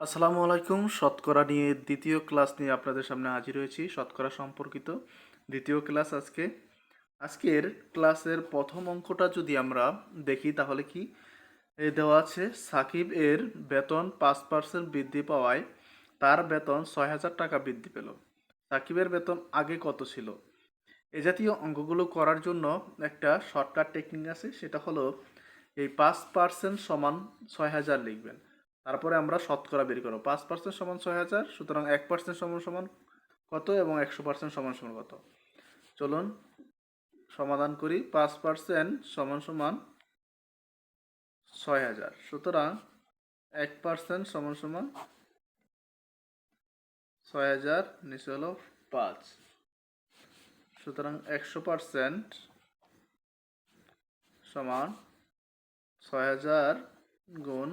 আসসালামু আলাইকুম। শতকরা নিয়ে দ্বিতীয় ক্লাস নিয়ে আপনাদের সামনে হাজির হয়েছি, শতকরা সম্পর্কিত দ্বিতীয় ক্লাস আজকে। আজকের ক্লাসের প্রথম অঙ্কটা যদি আমরা দেখি তাহলে কি? দেওয়া আছে, সাকিব এর বেতন পাঁচ পার্সেন্ট বৃদ্ধি পাওয়ায় তার বেতন ছয় হাজার টাকা বৃদ্ধি পেল। সাকিবের বেতন আগে কত ছিল? এ জাতীয় অঙ্কগুলো করার জন্য একটা শর্টকাট টেকনিক আছে, সেটা হলো এই পাঁচ পার্সেন্ট সমান ছয় হাজার লিখবেন। তারপরে আমরা শতকরা বের করব। পাঁচ পার্সেন্ট সমান ছয় হাজার, সুতরাং এক পার্সেন্ট সমান সমান কত এবং একশো পার্সেন্ট সমান সমান কত? চলুন সমাধান করি, পাঁচ পার্সেন্ট সমান সমান ছয় হাজার, সুতরাং এক পার্সেন্ট সমান সমান ছয় হাজার নিচে হলো পাঁচ। সুতরাং একশো পার্সেন্ট সমান ছয় হাজার গুণ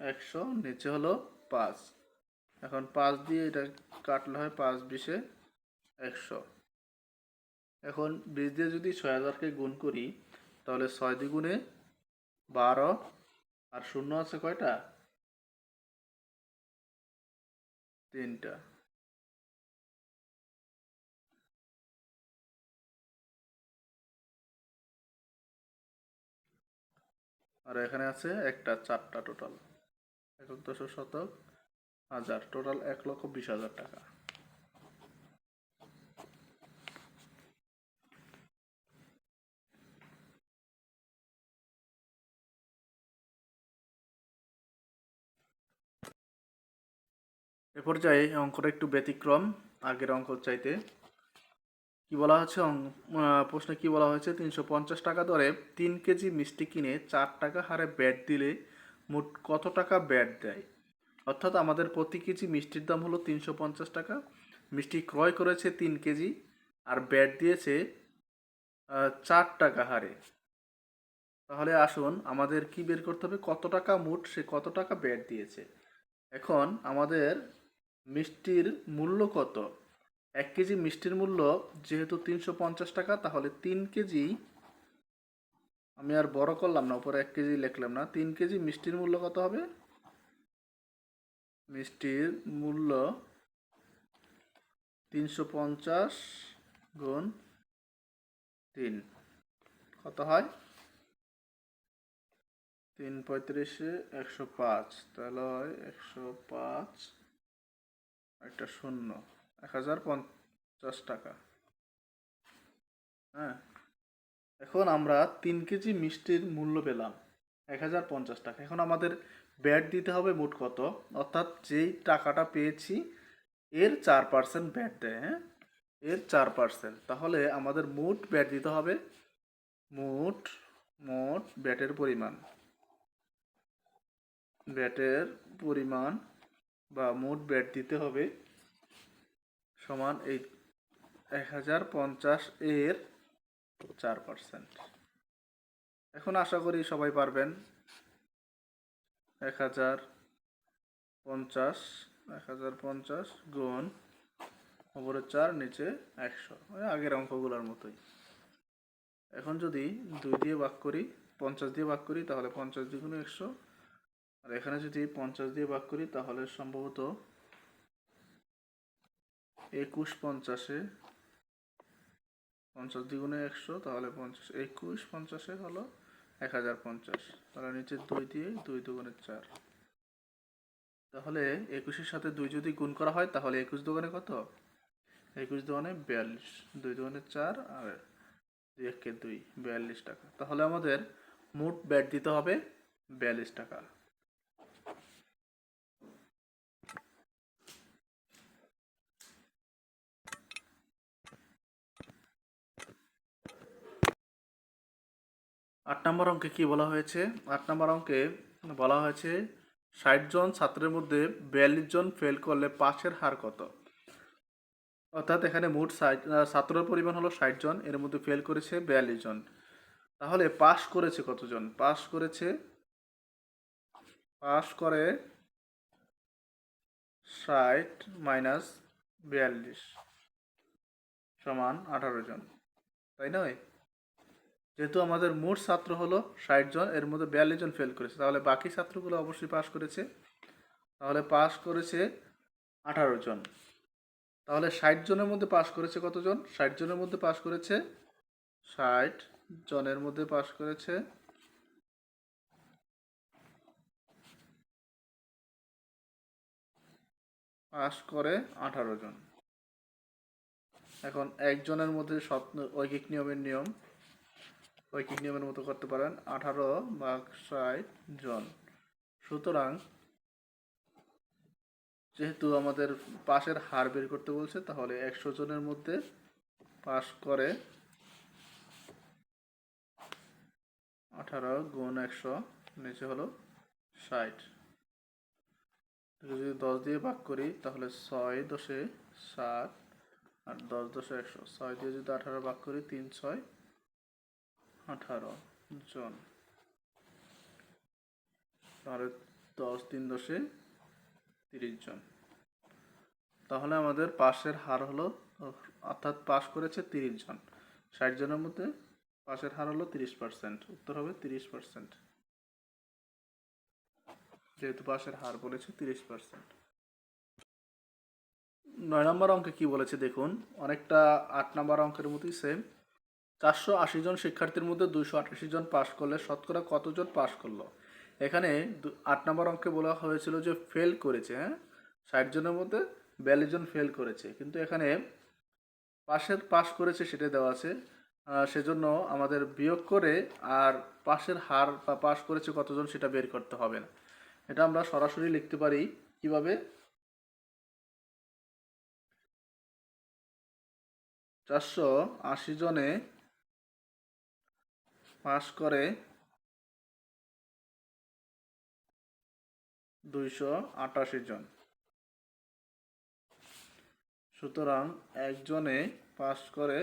একশো, নিচে হলো পাঁচ। এখন পাঁচ দিয়ে এটা কাটলে হয় পাঁচ বিশে একশো। এখন বিশ দিয়ে যদি ছয় হাজারকে গুণ করি, তাহলে ছয় দ্বিগুণে বারো আর শূন্য আছে কয়টা? তিনটা। আর এখানে আছে একটা, চারটা টোটাল দশক শতক। হাজার, টোটাল এক লক্ষ বিশ হাজার টাকা। এ পর্যায়ে অঙ্কটা একটু ব্যতিক্রম, আগের অঙ্ক চাইতে। কি বলা হচ্ছে? প্রশ্নে কি বলা হয়েছে? তিনশো পঞ্চাশ টাকা দরে তিন কেজি মিষ্টি কিনে চার টাকা হারে ব্যাট দিলে মোট কত টাকা ব্যাট দেয়? অর্থাৎ আমাদের প্রতি কেজি মিষ্টির দাম হলো তিনশো পঞ্চাশ টাকা। মিষ্টি ক্রয় করেছে তিন কেজি আর ব্যাট দিয়েছে চার টাকা হারে। তাহলে আসুন আমাদের কি বের করতে হবে? কত টাকা মোট? সে কত টাকা ব্যাট দিয়েছে? এখন আমাদের মিষ্টির মূল্য কত? এক কেজি মিষ্টির মূল্য যেহেতু তিনশো পঞ্চাশ টাকা, তাহলে তিন কেজি আমি আর বড় করলাম না, উপরে এক কেজি লিখলাম না। তিন কেজি মিষ্টির মূল্য কত হবে? মিষ্টির মূল্য তিনশো পঞ্চাশ গুণ তিন। কত হয়? তিন পঁয়ত্রিশে একশো পাঁচ। তাহলে হয় একশো পাঁচ, একটা শূন্য। এক হাজার পঞ্চাশ টাকা। হ্যাঁ? এখন আমরা তিন কেজি মিষ্টির মূল্য পেলাম এক হাজার পঞ্চাশ টাকা। এখন আমাদের ব্যাট দিতে হবে মোট কত? অর্থাৎ যেই টাকাটা পেয়েছি, এর চার পার্সেন্ট ব্যাট দেয় হ্যাঁ? এর চার পার্সেন্ট তাহলে আমাদের মোট ব্যাট দিতে হবে, মোট মোট ব্যাটের পরিমাণ। ব্যাটের পরিমাণ বা মোট ব্যাট দিতে হবে সমান এই এক হাজার পঞ্চাশ এর চার পার্সেন্ট এখন আশা করি সবাই পারবেন। এক হাজার পঞ্চাশ, এক হাজার পঞ্চাশ গুণ ওপরে চার, নিচে একশো। আগের অঙ্কগুলোর মতোই। এখন যদি দুই দিয়ে ভাগ করি, পঞ্চাশ দিয়ে ভাগ করি, তাহলে পঞ্চাশ দ্বিগুণে একশো। আর এখানে যদি পঞ্চাশ দিয়ে ভাগ করি, তাহলে সম্ভবত একুশ পঞ্চাশে পঞ্চাশ দ্বিগুণে একশো, তাহলে পঞ্চাশ, একুশ, পঞ্চাশে হলো এক হাজার পঞ্চাশ, তাহলে নিচে দুই দিয়ে দুই দুগুণে চার। তাহলে একুশের সাথে দুই যদি গুণ করা হয়, তাহলে একুশ দোকানে কত? একুশ দোকানে বিয়াল্লিশ, দুই দোকানে চার আর দুই একে দুই, বিয়াল্লিশ টাকা। তাহলে আমাদের মোট ব্যাট দিতে হবে বিয়াল্লিশ টাকা। আট নম্বর অঙ্কে কি বলা হয়েছে? আট নম্বর অঙ্কে বলা হয়েছে, ষাট জন ছাত্রের মধ্যে বিয়াল্লিশ জন ফেল করলে পাশের হার কত? অর্থাৎ এখানে মোট ছাত্রের পরিমাণ হলো ষাট জন, এর মধ্যে ফেল করেছে বিয়াল্লিশ জন। তাহলে পাশ করেছে কতজন? পাশ করেছে, পাশ করে ষাট মাইনাস বিয়াল্লিশ সমান আঠারো জন। তাই নয়? যেহেতু আমাদের মোট ছাত্র হলো ষাট জন, এর মধ্যে বিয়াল্লিশ জন ফেল করেছে। তাহলে বাকি ছাত্রগুলো অবশ্যই পাস করেছে। তাহলে পাস করেছে আঠারো জন। তাহলে ষাট জনের মধ্যে পাস করেছে কতজন ষাট জনের মধ্যে পাস করেছে ষাট জনের মধ্যে পাস করেছে পাস করে আঠারো জন। এখন একজনের মধ্যে স্বপ্ন ঐকিক নিয়মের নিয়ম। ঐকিক নিয়মের মতো করতে পারেন। আঠারো ভাগ ষাট জন। সুতরাং যেহেতু আমাদের পাশের হার বের করতে বলছে, তাহলে একশো জনের মধ্যে পাস করে আঠারো গুণ একশো, নিচে হলো ষাট। যদি দশ দিয়ে ভাগ করি, তাহলে ছয় দশে সাত আর দশ দশে একশো। ছয় দিয়ে যদি আঠারো ভাগ করি, তিন ছয়। আঠারো জন। তাহলে দশ তিন দশে তিরিশ জন। তাহলে আমাদের পাশের হার হলো, অর্থাৎ পাশ করেছে তিরিশ জন। ষাট জনের মধ্যে পাশের হার হলো তিরিশ পার্সেন্ট, উত্তর হবে তিরিশ পার্সেন্ট। যেহেতু পাশের হার বলেছে তিরিশ পার্সেন্ট। নয় নম্বর অঙ্কে কি বলেছে দেখুন, অনেকটা আট নম্বর অঙ্কের মতোই সেম চারশো আশি জন শিক্ষার্থীর মধ্যে দুইশো আটাশি জন পাশ করলে শতকরা কতজন পাশ করল? এখানে আট নম্বর অঙ্কে বলা হয়েছিল যে ফেল করেছে হ্যাঁ? ষাট জনের মধ্যে বিয়াল্লিশ জন ফেল করেছে। কিন্তু এখানে পাশের পাশ করেছে সেটা দেওয়া আছে। সেজন্য আমাদের বিয়োগ করে আর পাশের হার বা পাশ করেছে কতজন সেটা বের করতে হবে না। এটা আমরা সরাসরি লিখতে পারি কীভাবে? চারশো আশি জনে পাস করে দুইশো আটাশি জন। সুতরাং একজনে পাস করে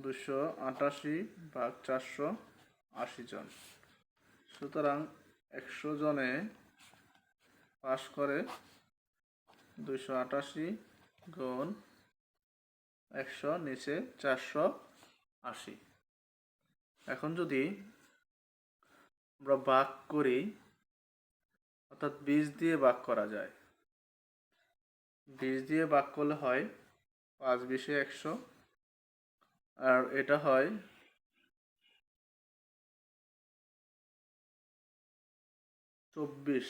দুশো আটাশি ভাগ চারশো আশি জন। সুতরাং একশো জনে পাস করে দুইশো আটাশি গুণ একশো নিচে চারশো আশি এখন যদি আমরা ভাগ করি, অর্থাৎ বীজ দিয়ে ভাগ করা যায়। বীজ দিয়ে ভাগ করলে হয় পাঁচ বিশে একশো, আর এটা হয় চব্বিশ,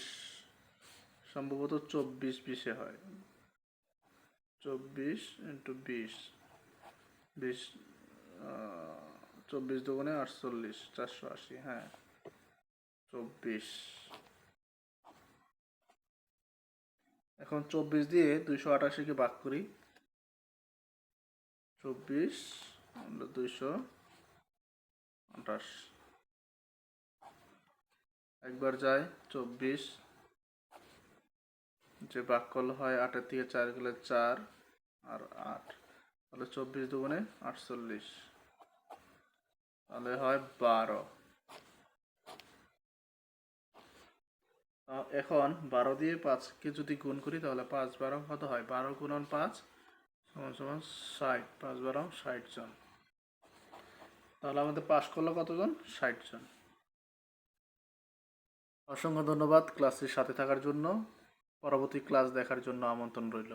সম্ভবত চব্বিশ বিশে হয়। চব্বিশ ইন্টু বিশ বিশ চব্বিশ দুগুণে আটচল্লিশ, চারশো আশি হ্যাঁ। চব্বিশ। এখন চব্বিশ দিয়ে দুইশো আটাশিকে ভাগ করি। চব্বিশ দুইশো আঠাশ একবার যায় চব্বিশ। যে ভাগ করলে হয় আটের থেকে চার গেলে চার আর আট। তাহলে চব্বিশ দুগুণে আটচল্লিশ। তাহলে হয় বারো। এখন বারো দিয়ে পাঁচকে যদি গুণ করি, তাহলে পাঁচ বারো কত হয়? বারো গুণন পাঁচ সমান সমান ষাট। পাঁচ বারো ষাট জন। তাহলে আমাদের পাস করল কতজন? ষাট জন। অসংখ্য ধন্যবাদ ক্লাসের সাথে থাকার জন্য। পরবর্তী ক্লাস দেখার জন্য আমন্ত্রণ রইল।